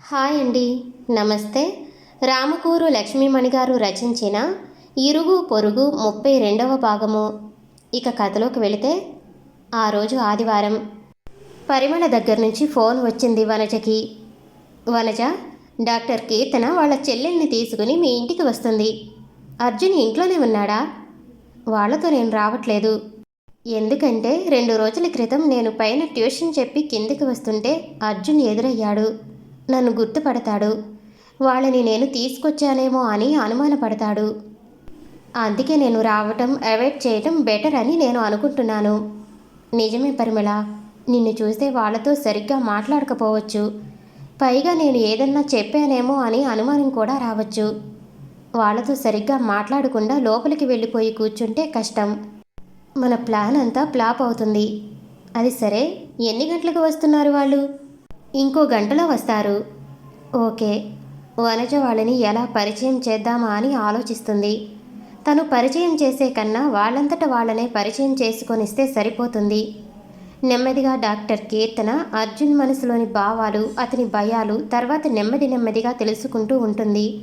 Hi అండి. నమస్తే. రామకూరు లక్ష్మీమణి గారు రచించిన ఇరుగు పొరుగు ముప్పై రెండవ భాగము. ఇక కథలోకి వెళితే ఆ రోజు ఆదివారం. పరిమళ దగ్గర నుంచి ఫోన్ వచ్చింది వనజకి. వనజ డాక్టర్ కీర్తన వాళ్ళ చెల్లెల్ని తీసుకుని మీ ఇంటికి వస్తుంది. అర్జున్ ఇంట్లోనే ఉన్నాడా? వాళ్ళతో నేను రావట్లేదు. ఎందుకంటే రెండు రోజుల క్రితం నేను పైన ట్యూషన్ చెప్పి కిందికి వస్తుంటే అర్జున్ ఎదురయ్యాడు. నన్ను గుర్తుపడతాడు. వాళ్ళని నేను తీసుకొచ్చానేమో అని అనుమానపడతాడు. అందుకే నేను రావటం అవాయిడ్ చేయటం బెటర్ అని నేను అనుకుంటున్నాను. నిజమే పరిమళ నిన్ను చూస్తే వాళ్ళతో సరిగ్గా మాట్లాడకపోవచ్చు. పైగా నేను ఏదన్నా చెప్పానేమో అని అనుమానం కూడా రావచ్చు. వాళ్ళతో సరిగ్గా మాట్లాడకుండా లోపలికి వెళ్ళిపోయి కూర్చుంటే కష్టం. మన ప్లాన్ అంతా ఫ్లాప్ అవుతుంది. అది సరే ఎన్ని గంటలకు వస్తున్నారు వాళ్ళు? ఇంకో గంటలో వస్తారు. ఓకే వనజ వాళ్ళని ఎలా పరిచయం చేద్దామా అని ఆలోచిస్తుంది. తను పరిచయం చేసే కన్నా వాళ్ళంతట వాళ్ళనే పరిచయం చేసుకొనిస్తే సరిపోతుంది. నెమ్మదిగా డాక్టర్ కీర్తన అర్జున్ మనసులోని భావాలు అతని భయాలు తర్వాత నెమ్మది నెమ్మదిగా తెలుసుకుంటూ ఉంటుంది.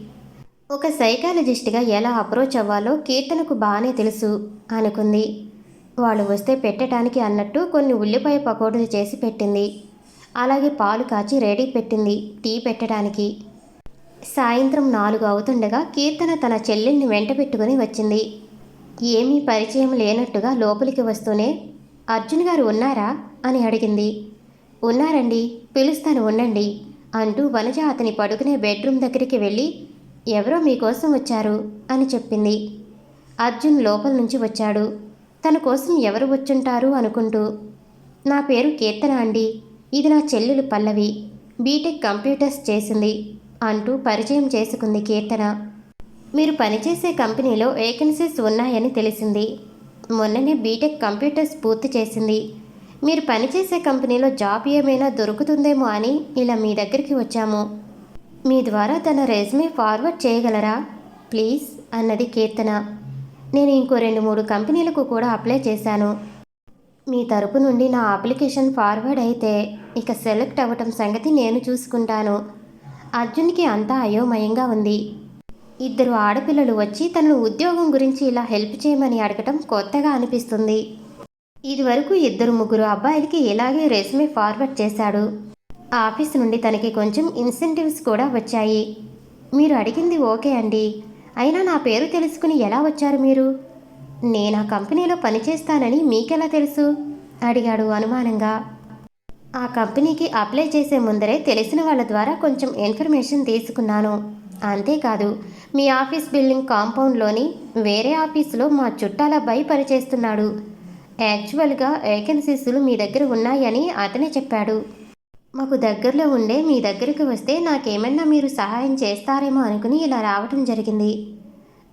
ఒక సైకాలజిస్ట్గా ఎలా అప్రోచ్ అవ్వాలో కీర్తనకు బాగానే తెలుసు అనుకుంది. వాళ్ళు వస్తే పెట్టడానికి అన్నట్టు కొన్ని ఉల్లిపాయ పకోడీలు చేసి పెట్టింది. అలాగే పాలు కాచి రెడీ పెట్టింది టీ పెట్టడానికి. సాయంత్రం నాలుగు అవుతుండగా కీర్తన తన చెల్లెల్ని వెంట పెట్టుకుని వచ్చింది. ఏమీ పరిచయం లేనట్టుగా లోపలికి వస్తూనే అర్జున్ గారు ఉన్నారా? అని అడిగింది. ఉన్నారండి పిలుస్తాను ఉండండి అంటూ వనజ అతని పడుకునే బెడ్రూమ్ దగ్గరికి వెళ్ళి ఎవరో మీకోసం వచ్చారు? అని చెప్పింది. అర్జున్ లోపల నుంచి వచ్చాడు. తన కోసం ఎవరు వచ్చుంటారు? అనుకుంటూ నా పేరు కీర్తన అండి. ఇది నా చెల్లెలు పల్లవి. బీటెక్ కంప్యూటర్స్ చేసింది అంటూ పరిచయం చేసుకుంది కీర్తన. మీరు పనిచేసే కంపెనీలో వేకెన్సీస్ ఉన్నాయని తెలిసింది. మొన్ననే బీటెక్ కంప్యూటర్స్ పూర్తి చేసింది. మీరు పనిచేసే కంపెనీలో జాబ్ ఏమైనా దొరుకుతుందేమో అని ఇలా మీ దగ్గరికి వచ్చాము. మీ ద్వారా తన రెజ్యూమే ఫార్వర్డ్ చేయగలరా? ప్లీజ్ అన్నది కీర్తన. నేను ఇంకో రెండు మూడు కంపెనీలకు కూడా అప్లై చేశాను. మీ తరపు నుండి నా అప్లికేషన్ ఫార్వర్డ్ అయితే ఇక సెలెక్ట్ అవ్వటం సంగతి నేను చూసుకుంటాను. అర్జున్కి అంతా అయోమయంగా ఉంది. ఇద్దరు ఆడపిల్లలు వచ్చి తనను ఉద్యోగం గురించి ఇలా హెల్ప్ చేయమని అడగటం కొత్తగా అనిపిస్తుంది. ఇదివరకు ఇద్దరు ముగ్గురు అబ్బాయిలకి ఇలాగే రెజ్యూమే ఫార్వర్డ్ చేశాడు. ఆఫీస్ నుండి తనకి కొంచెం ఇన్సెంటివ్స్ కూడా వచ్చాయి. మీరు అడిగింది ఓకే అండి. అయినా నా పేరు తెలుసుకుని ఎలా వచ్చారు మీరు? నేను ఆ కంపెనీలో పనిచేస్తానని మీకెలా తెలుసు? అడిగాడు అనుమానంగా. ఆ కంపెనీకి అప్లై చేసే ముందరే తెలిసిన వాళ్ళ ద్వారా కొంచెం ఇన్ఫర్మేషన్ తీసుకున్నాను. అంతేకాదు మీ ఆఫీస్ బిల్డింగ్ కాంపౌండ్లోని వేరే ఆఫీసులో మా చుట్టాల అబ్బాయి పనిచేస్తున్నాడు. యాక్చువల్గా వేకెన్సీస్లు మీ దగ్గర ఉన్నాయని అతనే చెప్పాడు. మాకు దగ్గరలో ఉండే మీ దగ్గరికి వస్తే నాకేమన్నా మీరు సహాయం చేస్తారేమో అనుకుని ఇలా రావటం జరిగింది.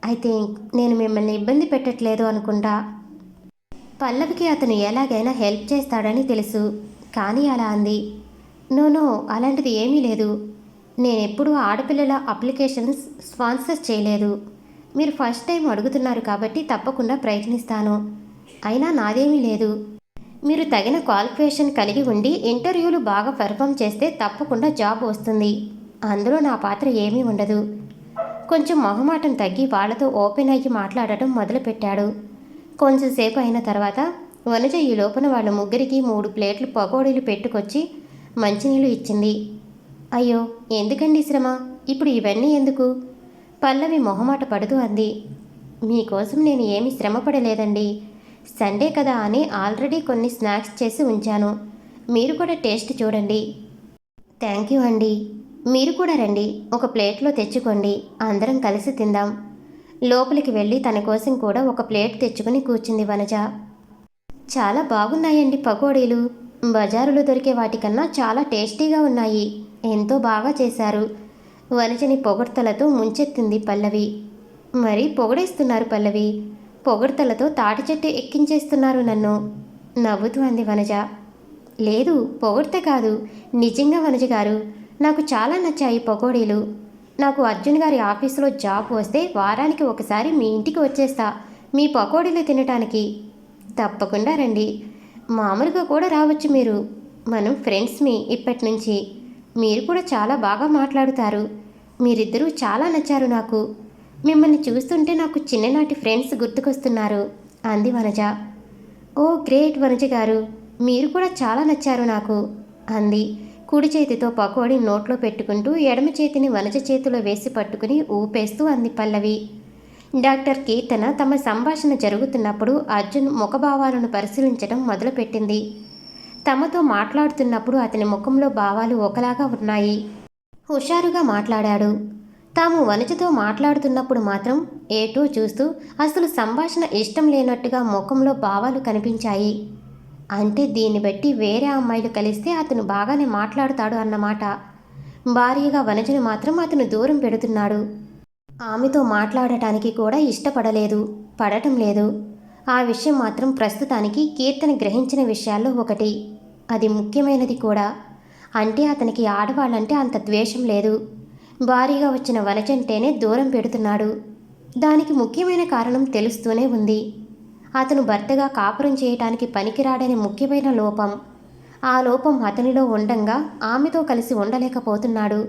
అయితే నేను మిమ్మల్ని ఇబ్బంది పెట్టట్లేదు అనుకుంటా. పల్లవికి అతను ఎలాగైనా హెల్ప్ చేస్తాడని తెలుసు. కానీ అలా అంది. నోనో అలాంటిది ఏమీ లేదు. నేనెప్పుడూ ఆడపిల్లల అప్లికేషన్స్ స్పాన్సర్ చేయలేదు. మీరు ఫస్ట్ టైం అడుగుతున్నారు కాబట్టి తప్పకుండా ప్రయత్నిస్తాను. అయినా నాదేమీ లేదు. మీరు తగిన క్వాలిఫికేషన్ కలిగి ఉండి ఇంటర్వ్యూలు బాగా పెర్ఫామ్ చేస్తే తప్పకుండా జాబ్ వస్తుంది. అందులో నా పాత్ర ఏమీ ఉండదు. కొంచెం మొహమాటం తగ్గి వాళ్ళతో ఓపెన్ అయ్యి మాట్లాడటం మొదలుపెట్టాడు. కొంచెంసేపు అయిన తర్వాత వనజ ఈ లోపల వాళ్ళ ముగ్గురికి మూడు ప్లేట్లు పకోడీలు పెట్టుకొచ్చి మంచినీళ్ళు ఇచ్చింది. అయ్యో ఎందుకండి శ్రమ? ఇప్పుడు ఇవన్నీ ఎందుకు? పల్లవి మొహమాట పడుతూ అంది. మీకోసం నేను ఏమి శ్రమ పడలేదండి. సండే కదా అని ఆల్రెడీ కొన్ని స్నాక్స్ చేసి ఉంచాను. మీరు కూడా టేస్ట్ చూడండి. థ్యాంక్ యూ అండి. మీరు కూడా రండి ఒక ప్లేట్లో తెచ్చుకోండి అందరం కలిసి తిందాం. లోపలికి వెళ్ళి తన కోసం కూడా ఒక ప్లేట్ తెచ్చుకుని కూర్చుంది వనజ. చాలా బాగున్నాయండి పకోడీలు. బజారులో దొరికే వాటికన్నా చాలా టేస్టీగా ఉన్నాయి. ఎంతో బాగా చేశారు. వనజని పొగడ్తలతో ముంచెత్తింది పల్లవి. మరి పొగడేస్తున్నారు పల్లవి. పొగడ్తలతో తాటి చెట్టు ఎక్కించేస్తున్నారు నన్ను. నవ్వుతూ అంది వనజ. లేదు పొగడ్త కాదు. నిజంగా వనజ గారు నాకు చాలా నచ్చాయి పకోడీలు. నాకు అర్జున్ గారి ఆఫీసులో జాబ్ వస్తే వారానికి ఒకసారి మీ ఇంటికి వచ్చేస్తా. మీ పకోడీలు తినటానికి. తప్పకుండా రండి. మామూలుగా కూడా రావచ్చు మీరు. మనం ఫ్రెండ్స్ మీ ఇప్పటి నుంచి. మీరు కూడా చాలా బాగా మాట్లాడుతారు. మీరిద్దరూ చాలా నచ్చారు నాకు. మిమ్మల్ని చూస్తుంటే నాకు చిన్ననాటి ఫ్రెండ్స్ గుర్తుకొస్తున్నారు. అంది వనజ. ఓ గ్రేట్ వనజ గారు. మీరు కూడా చాలా నచ్చారు నాకు. అంది. కుడి చేతితో పకోడీ నోట్లో పెట్టుకుంటూ ఎడమ చేతిని వనజ చేతిలో వేసి పట్టుకుని ఊపేస్తూ అంది పల్లవి. డాక్టర్ కీర్తన తమ సంభాషణ జరుగుతున్నప్పుడు అర్జున్ ముఖభావాలను పరిశీలించడం మొదలుపెట్టింది. తమతో మాట్లాడుతున్నప్పుడు అతని ముఖంలో భావాలు ఒకలాగా ఉన్నాయి. హుషారుగా మాట్లాడాడు. తాము వనజతో మాట్లాడుతున్నప్పుడు మాత్రం ఏటో చూస్తూ అసలు సంభాషణ ఇష్టం లేనట్టుగా ముఖంలో భావాలు కనిపించాయి. అంటే దీన్ని బట్టి వేరే అమ్మాయిలు కలిస్తే అతను బాగానే మాట్లాడుతాడు అన్నమాట. భారీగా వనజను మాత్రం అతను దూరం పెడుతున్నాడు. ఆమెతో మాట్లాడటానికి కూడా ఇష్టపడలేదు పడటం లేదు. ఆ విషయం మాత్రం ప్రస్తుతానికి కీర్తన గ్రహించిన విషయాల్లో ఒకటి. అది ముఖ్యమైనది కూడా. అంటే అతనికి ఆడవాళ్ళంటే అంత ద్వేషం లేదు. భారీగా వచ్చిన వనజంటేనే దూరం పెడుతున్నాడు. దానికి ముఖ్యమైన కారణం తెలుస్తూనే ఉంది. అతను భర్తగా కాపురం చేయటానికి పనికిరాడని ముఖ్యమైన లోపం. ఆ లోపం అతనిలో ఉండంగా ఆమెతో కలిసి ఉండలేకపోతున్నాడు.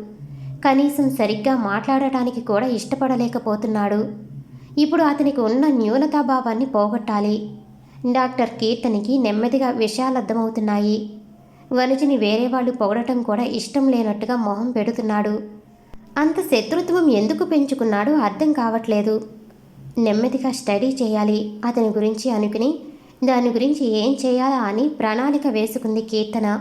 కనీసం సరిగ్గా మాట్లాడటానికి కూడా ఇష్టపడలేకపోతున్నాడు. ఇప్పుడు అతనికి ఉన్న న్యూనతాభావాన్ని పోగొట్టాలి. డాక్టర్ కీర్తనికి నెమ్మదిగా విషయాలు అర్థమవుతున్నాయి వనజని వేరే వాళ్ళు పొగడటం కూడా ఇష్టం లేనట్టుగా మొహం పెడుతున్నాడు. అంత శత్రుత్వం ఎందుకు పెంచుకున్నాడో అర్థం కావట్లేదు. నెమ్మదిగా స్టడీ చేయాలి. అతని గురించి అనుకుని దాని గురించి ఏం చేయాలా అని ప్రణాళిక వేసుకుంది కీర్తన.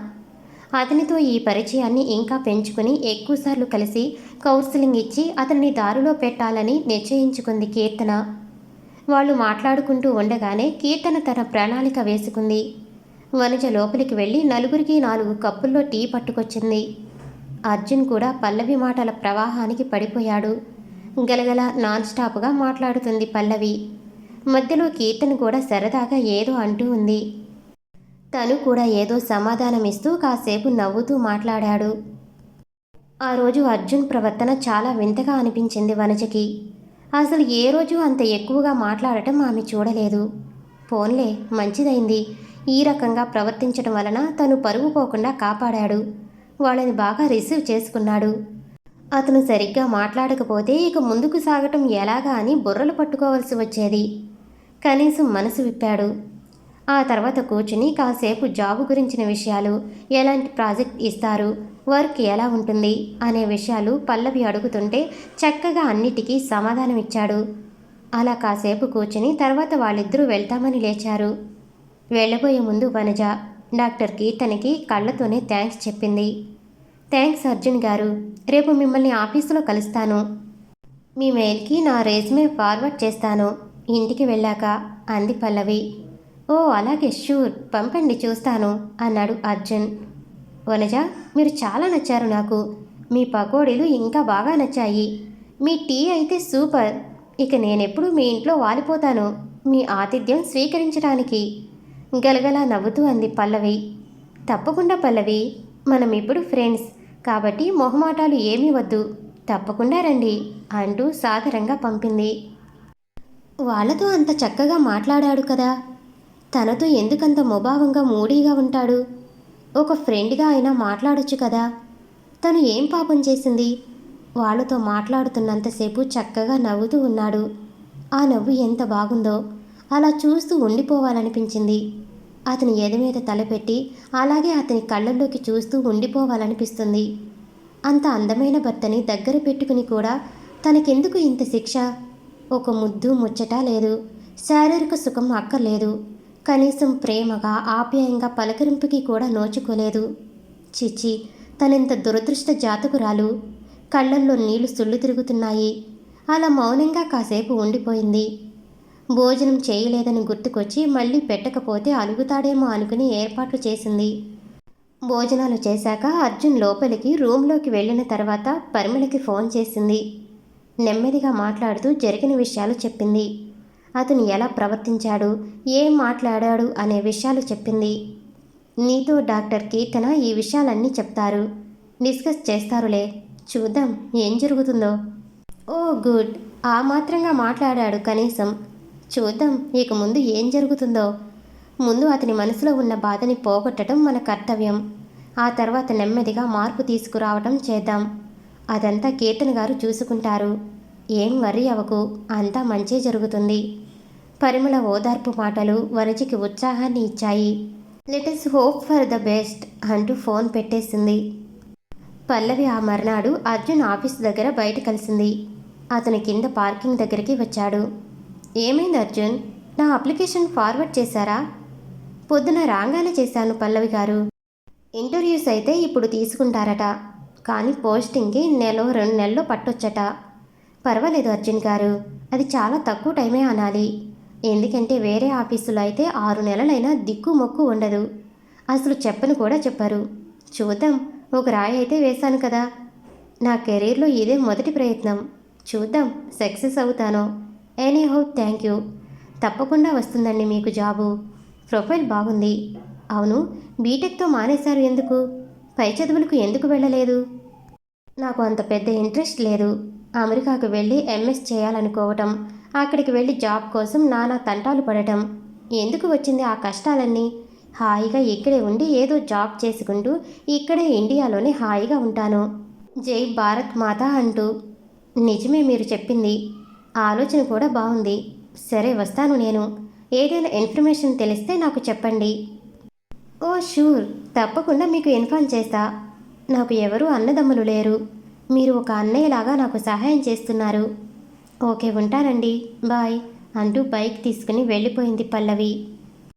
అతనితో ఈ పరిచయాన్ని ఇంకా పెంచుకుని ఎక్కువసార్లు కలిసి కౌన్సిలింగ్ ఇచ్చి అతనిని దారిలో పెట్టాలని నిశ్చయించుకుంది కీర్తన. వాళ్ళు మాట్లాడుకుంటూ ఉండగానే కీర్తన తన ప్రణాళిక వేసుకుంది. వనజ లోపలికి వెళ్ళి నలుగురికి నాలుగు కప్పుల్లో టీ పట్టుకొచ్చింది. అర్జున్ కూడా పల్లవి మాటల ప్రవాహానికి పడిపోయాడు. గలగల నాన్ స్టాప్గా మాట్లాడుతుంది పల్లవి. మధ్యలో కీర్తన్ కూడా సరదాగా ఏదో అంటూ ఉంది. తను కూడా ఏదో సమాధానమిస్తూ కాసేపు నవ్వుతూ మాట్లాడాడు. ఆ రోజు అర్జున్ ప్రవర్తన చాలా వింతగా అనిపించింది వనజకి. అసలు ఏ రోజు అంత ఎక్కువగా మాట్లాడటం ఆమె చూడలేదు. పోన్లే మంచిదైంది. ఈ రకంగా ప్రవర్తించడం వలన తను పరుగు పోకుండా కాపాడాడు. వాళ్ళని బాగా రిసీవ్ చేసుకున్నాడు. అతను సరిగ్గా మాట్లాడకపోతే ఇక ముందుకు సాగటం ఎలాగా అని బుర్రలు పట్టుకోవలసి వచ్చేది. కనీసం మనసు విప్పాడు. ఆ తర్వాత కూర్చుని కాసేపు జాబు గురించిన విషయాలు ఎలాంటి ప్రాజెక్ట్ ఇస్తారు వర్క్ ఎలా ఉంటుంది అనే విషయాలు పల్లవి అడుగుతుంటే చక్కగా అన్నిటికీ సమాధానం ఇచ్చాడు అలా కాసేపు కూర్చుని తర్వాత వాళ్ళిద్దరూ వెళ్తామని లేచారు. వెళ్ళబోయే ముందు వనజ డాక్టర్ కీర్తనికి కళ్ళతోనే థ్యాంక్స్ చెప్పింది. థ్యాంక్స్ అర్జున్ గారు. రేపు మిమ్మల్ని ఆఫీసులో కలుస్తాను. మీ మెయిల్కి నా రెజ్యూమే ఫార్వర్డ్ చేస్తాను. ఇంటికి వెళ్ళాక అంది పల్లవి. ఓ అలాగే షూర్. పంపండి చూస్తాను అన్నాడు అర్జున్. వనజ మీరు చాలా నచ్చారు నాకు. మీ పకోడీలు ఇంకా బాగా నచ్చాయి. మీ టీ అయితే సూపర్. ఇక నేనెప్పుడు మీ ఇంట్లో వాలిపోతాను. మీ ఆతిథ్యం స్వీకరించడానికి. గలగలా నవ్వుతూ అంది పల్లవి. తప్పకుండా పల్లవి. మనం ఇప్పుడు ఫ్రెండ్స్. కాబట్టి మొహమాటాలు ఏమీ వద్దు. తప్పకుండా రండి అంటూ సాదరంగా పంపింది. వాళ్ళతో అంత చక్కగా మాట్లాడాడు కదా. తనతో ఎందుకంత ముభావంగా మూడీగా ఉంటాడు? ఒక ఫ్రెండ్గా అయినా మాట్లాడొచ్చు కదా. తను ఏం పాపం చేసింది? వాళ్ళతో మాట్లాడుతున్నంతసేపు చక్కగా నవ్వుతూ ఉన్నాడు. ఆ నవ్వు ఎంత బాగుందో. అలా చూస్తూ ఉండిపోవాలనిపించింది. అతని ఎద మీద తలపెట్టి అలాగే అతని కళ్ళల్లోకి చూస్తూ ఉండిపోవాలనిపిస్తుంది. అంత అందమైన భర్తని దగ్గర పెట్టుకుని కూడా తనకెందుకు ఇంత శిక్ష? ఒక ముద్దు ముచ్చట లేదు. శారీరక సుఖం అక్కర్లేదు. కనీసం ప్రేమగా ఆప్యాయంగా పలకరింపుకి కూడా నోచుకోలేదు. చిచ్చి తనెంత దురదృష్ట జాతకురాలు. కళ్ళల్లో నీళ్ళు సుళ్ళు తిరుగుతున్నాయి. అలా మౌనంగా కాసేపు ఉండిపోయింది. భోజనం చేయలేదని గుర్తుకొచ్చి మళ్ళీ పెట్టకపోతే అలుగుతాడేమో అనుకుని ఏర్పాట్లు చేసింది. భోజనాలు చేశాక అర్జున్ లోపలికి రూమ్లోకి వెళ్ళిన తర్వాత పరిమళకి ఫోన్ చేసింది. నెమ్మదిగా మాట్లాడుతూ జరిగిన విషయాలు చెప్పింది. అతను ఎలా ప్రవర్తించాడు ఏం మాట్లాడాడు అనే విషయాలు చెప్పింది. నీతో డాక్టర్ కీర్తన ఈ విషయాలన్నీ చెప్తారు. డిస్కస్ చేస్తారులే. చూద్దాం ఏం జరుగుతుందో. ఓ గుడ్ ఆ మాత్రంగా మాట్లాడాడు కనీసం. చూద్దాం ఇక ముందు ఏం జరుగుతుందో. ముందు అతని మనసులో ఉన్న బాధని పోగొట్టడం మన కర్తవ్యం. ఆ తర్వాత నెమ్మదిగా మార్పు తీసుకురావటం చేద్దాం. అదంతా కీర్తన్ గారు చూసుకుంటారు. ఏం వర్రీ అవ్వకు అంతా మంచే జరుగుతుంది. పరిమళ ఓదార్పు మాటలు వరజికి ఉత్సాహాన్ని ఇచ్చాయి. Let's hope for the best అంటూ ఫోన్ పెట్టేసింది. పల్లవి ఆ మర్నాడు అర్జున్ ఆఫీస్ దగ్గర బయట కలిసింది. అతను కింద పార్కింగ్ దగ్గరికి వచ్చాడు. ఏమైంది అర్జున్? నా అప్లికేషన్ ఫార్వర్డ్ చేశారా? పొద్దున రాగానే చేశాను పల్లవి గారు. ఇంటర్వ్యూస్ అయితే ఇప్పుడు తీసుకుంటారట. కానీ పోస్టింగ్కి నెల రెండు నెలల్లో పట్టొచ్చట. పర్వాలేదు అర్జున్ గారు. అది చాలా తక్కువ టైమే అనాలి. ఎందుకంటే వేరే ఆఫీసులో అయితే ఆరు నెలలైనా దిక్కు మొక్కు ఉండదు. అసలు చెప్పను కూడా చెప్పరు. చూద్దాం. ఒక రాయి అయితే వేశాను కదా. నా కెరీర్లో ఇదే మొదటి ప్రయత్నం. చూద్దాం. సక్సెస్ అవుతానో? Anyhow thank you. తప్పకుండా వస్తుందండి మీకు జాబు. ప్రొఫైల్ బాగుంది. అవును బీటెక్తో మానేశారు ఎందుకు? పై చదువులకు ఎందుకు వెళ్ళలేదు? నాకు అంత పెద్ద ఇంట్రెస్ట్ లేదు. అమెరికాకు వెళ్ళి ఎంఎస్ చేయాలనుకోవటం అక్కడికి వెళ్ళి జాబ్ కోసం నానా తంటాలు పడటం. ఎందుకు వచ్చింది ఆ కష్టాలన్నీ? హాయిగా ఇక్కడే ఉండి ఏదో జాబ్ చేసుకుంటూ ఇక్కడే ఇండియాలోనే హాయిగా ఉంటాను. జై భారత్ మాత అంటూ. నిజమే మీరు చెప్పింది. ఆలోచన కూడా బాగుంది. సరే వస్తాను నేను. ఏదైనా ఇన్ఫర్మేషన్ తెలిస్తే నాకు చెప్పండి. Oh sure. తప్పకుండా మీకు ఇన్ఫార్మ్ చేస్తా. నాకు ఎవరు అన్నదమ్ములు లేరు. మీరు ఒక అన్నయ్యలాగా నాకు సహాయం చేస్తున్నారు. ఓకే ఉంటానండి. బాయ్ అంటూ బైక్ తీసుకుని వెళ్ళిపోయింది పల్లవి.